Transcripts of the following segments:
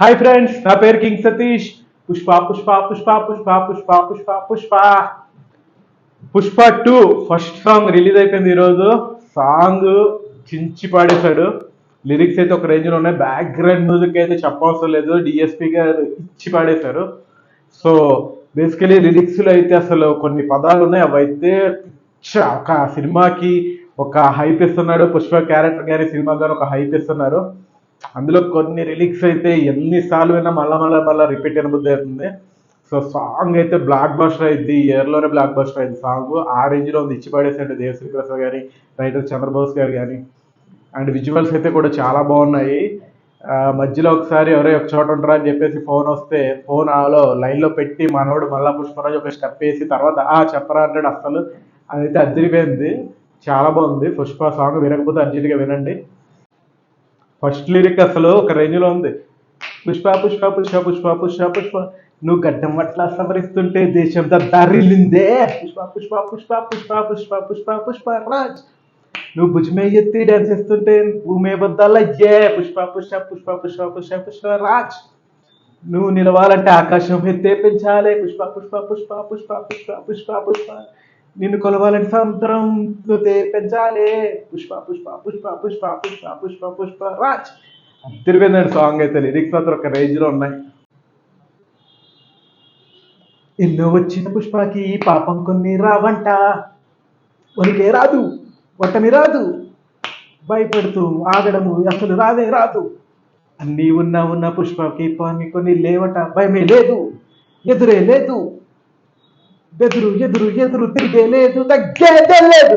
Hi friends నా పేరు king Satish. Pushpa Pushpa Pushpa Pushpa Pushpa Pushpa Pushpa. Pushpa two first song release అయిపోయింది ఈరోజు. Song చించి పాడేశాడు. Lyrics అయితే ఒక రేంజ్లో ఉన్నాయి. బ్యాక్గ్రౌండ్ మ్యూజిక్ అయితే చెప్పవసరం లేదు. డిఎస్పి గారు ఇచ్చి పాడేశారు. సో బేసికలీ లిరిక్స్లో అయితే అసలు కొన్ని పదాలు ఉన్నాయి. అవి అయితే ఒక సినిమాకి ఒక హైప్ ఇస్తున్నాడు. పుష్ప క్యారెక్టర్ కానీ సినిమా కానీ ఒక హైప్ ఇస్తున్నారు. అందులో కొన్ని రిలీక్స్ అయితే ఎన్నిసార్లు విన్నా మళ్ళా మళ్ళా మళ్ళా రిపీట్ అయినబుద్ధి అవుతుంది. సో సాంగ్ అయితే బ్లాక్ బస్టర్ అయింది. ఇయర్లోనే బ్లాక్ బస్టర్ అయింది. సాంగ్ ఆ రేంజ్లో ఉంది. ఇచ్చి పడేసాడు దేవశ్రీ ప్రసాద్ గారి రైటర్ చంద్రబోస్ గారు కానీ అండ్ విజువల్స్ అయితే కూడా చాలా బాగున్నాయి. మధ్యలో ఒకసారి ఎవరో ఒక చోట ఉంటారా అని చెప్పేసి ఫోన్ వస్తే ఫోన్ ఆలో లైన్లో పెట్టి మనోడు మళ్ళా పుష్పరాజు ఒక స్టెప్ వేసి తర్వాత ఆ చెప్పరా అంటాడు అసలు అదైతే అదిరిపోయింది. చాలా బాగుంది. పుష్ప సాంగ్ వినకపోతే అర్జెంట్గా వినండి. ఫస్ట్ లిరిక్ అసలు ఒక రేంజ్లో ఉంది పుష్ప పుష్ప పుష్ప పుష్ప పుష్ప పుష్ప నువ్వు గడ్డం అట్లా సవరిస్తుంటే దేశం దారిలిందే పుష్ప పుష్ప పుష్ప పుష్ప పుష్ప పుష్ప పుష్ప రాజ్ నువ్వు భుజమే ఎత్తి డాన్స్ చేస్తుంటే భూమే బద్దలయ్యే పుష్ప పుష్ప పుష్ప పుష్ప పుష్ప పుష్ప రాజ్ నువ్వు నిలవాలంటే ఆకాశం ఎత్తే పెంచాలి పుష్ప పుష్ప పుష్ప పుష్ప పుష్ప పుష్ప పుష్ప నిన్ను కొలవాలని సముద్రం ఎత్తే పెంచాలే. పుష్ప పుష్ప పుష్ప పుష్ప పుష్ప పుష్ప పుష్ప. రాజ్ తిరిగిందండి సాంగ్ అయితే లిరిక్స్ మాత్రం ఒక రేంజ్లో ఉన్నాయి. ఎన్నో వచ్చిన పుష్పకి పాపం కొన్ని రావంట. వనికే రాదు వట్టమి రాదు. భయపెడుతూ ఆగడము అసలు రాదే రాదు. అన్నీ ఉన్నా ఉన్న పుష్పకి పాని కొన్ని లేవట భయమే లేదు ఎదురే లేదు. బెదురు ఎదురు ఎదురు తిరిగే లేదు తగ్గేదే లేదు.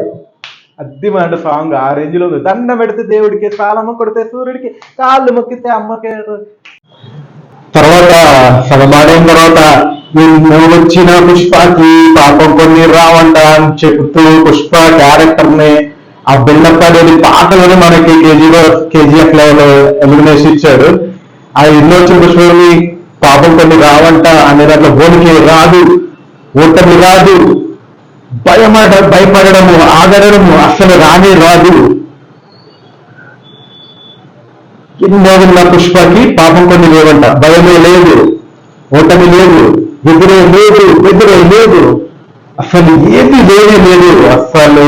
అద్ది మాట సాంగ్ ఆ రేంజ్లో ఉంది. దండం పెడితే దేవుడికి సాలమ్మ కొడితే సూర్యుడికి కాళ్ళు మొక్కితే అమ్మకే. తర్వాత సగం తర్వాత నువ్వు వచ్చిన పుష్పకి పాపం కొన్ని రావంట అని చెప్తూ పుష్ప క్యారెక్టర్ని ఆ బిల్డప్ అనేది పాటలోనే మనకి కేజీలో కేజీఎఫ్ లెవెల్ ఎలిమినేషన్ ఇచ్చాడు. ఆ ఇల్లు వచ్చిన పుష్పని పాపం కొన్ని రావంట అనే దాంట్లో భూమికి రాదు. ఓటమి రాదు. భయమడ భయపడము ఆగడము అసలు రానే రాదు. ఎన్నో ఉన్న పుష్పకి పాపం కొన్ని లేవంట. భయమే లేదు. ఓటమి లేదు. ఎదురే లేదు. ఎదురే లేదు. అసలు ఏది లేనే లేదు. అసలు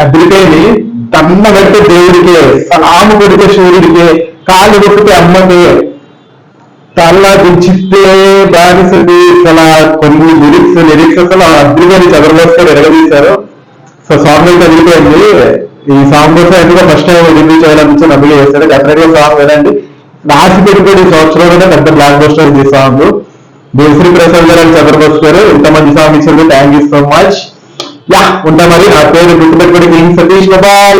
అద్దరికైని దన్న పెడితే దేవుడికే సలాము కొడితే సూర్యుడికే కాలు కొడితే అమ్మకే. తల దించితే బానిసది అసలు కొన్ని లిరిక్స్ లిరిక్స్ అసలు అద్దరికని చదవలేస్తారు ఎరగదీశారు సో సాంగ్ అయితే అదిరిపోయింది. ఈ సాంగ్ కోసం ఎందుకో ఫస్ట్ టైం రివ్యూ చేయాలనిపించి నవ్వులు చేస్తాడు సాంగ్ వినండి నాసి పెట్టుబడి ఈ సంవత్సరంలోనే పెద్ద బ్లాక్ బస్టర్ ఇది సాంగ్ దేశ్రీ ప్రసాద్ గారు అని చంద్రబోస్ గారు ఇంతమంది సాంగ్ ఇచ్చారు thank you so much yeah ఉంటా మరి. నా పేరు గుర్తుపెట్టుకోండి సతీష్ బాయ్.